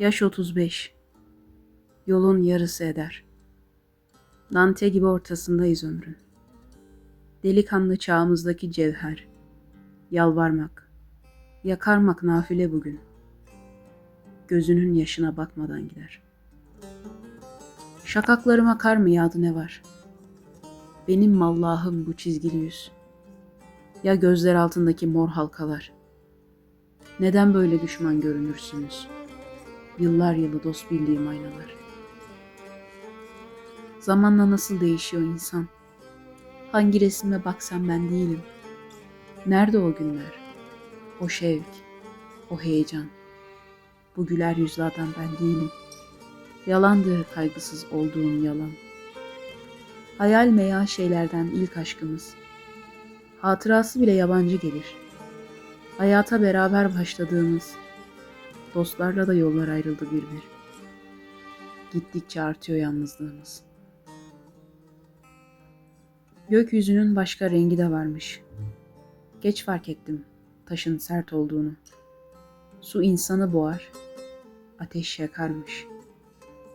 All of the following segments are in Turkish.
Yaş 35. Yolun yarısı eder. Dante gibi ortasındayız ömrün. Delikanlı çağımızdaki cevher. Yalvarmak, yakarmak nafile bugün. Gözünün yaşına bakmadan gider. Şakaklarıma kar mı yağdı ne var? Benim mallahım bu çizgili yüz. Ya gözler altındaki mor halkalar? Neden böyle düşman görünürsünüz? Yıllar yılı dost bildiğim aynalar. Zamanla nasıl değişiyor insan? Hangi resime baksam ben değilim. Nerede o günler? O şevk, o heyecan. Bu güler yüzlü adam ben değilim. Yalandır kaygısız olduğum yalan. Hayal meya şeylerden ilk aşkımız. Hatırası bile yabancı gelir. Hayata beraber başladığımız, dostlarla da yollar ayrıldı bir bir. Gittikçe artıyor yalnızlığımız. Gökyüzünün başka rengi de varmış. Geç fark ettim taşın sert olduğunu. Su insanı boğar, ateş yakarmış.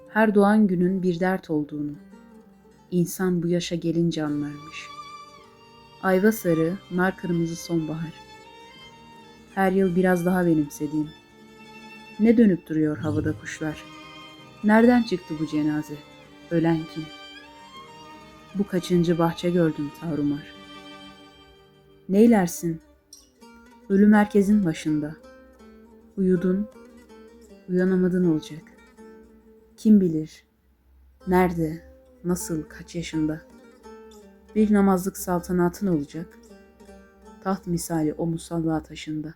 Her doğan günün bir dert olduğunu. İnsan bu yaşa gelince anlarmış. Ayva sarı, nar kırmızı sonbahar. Her yıl biraz daha benimsediğim. Ne dönüp duruyor havada kuşlar? Nereden çıktı bu cenaze? Ölen kim? Bu kaçıncı bahçe gördüm tavrumar. Neylersin? Ölüm herkesin başında. Uyudun, uyanamadın olacak. Kim bilir? Nerede, nasıl, kaç yaşında? Bir namazlık saltanatın olacak. Taht misali o musalla taşında.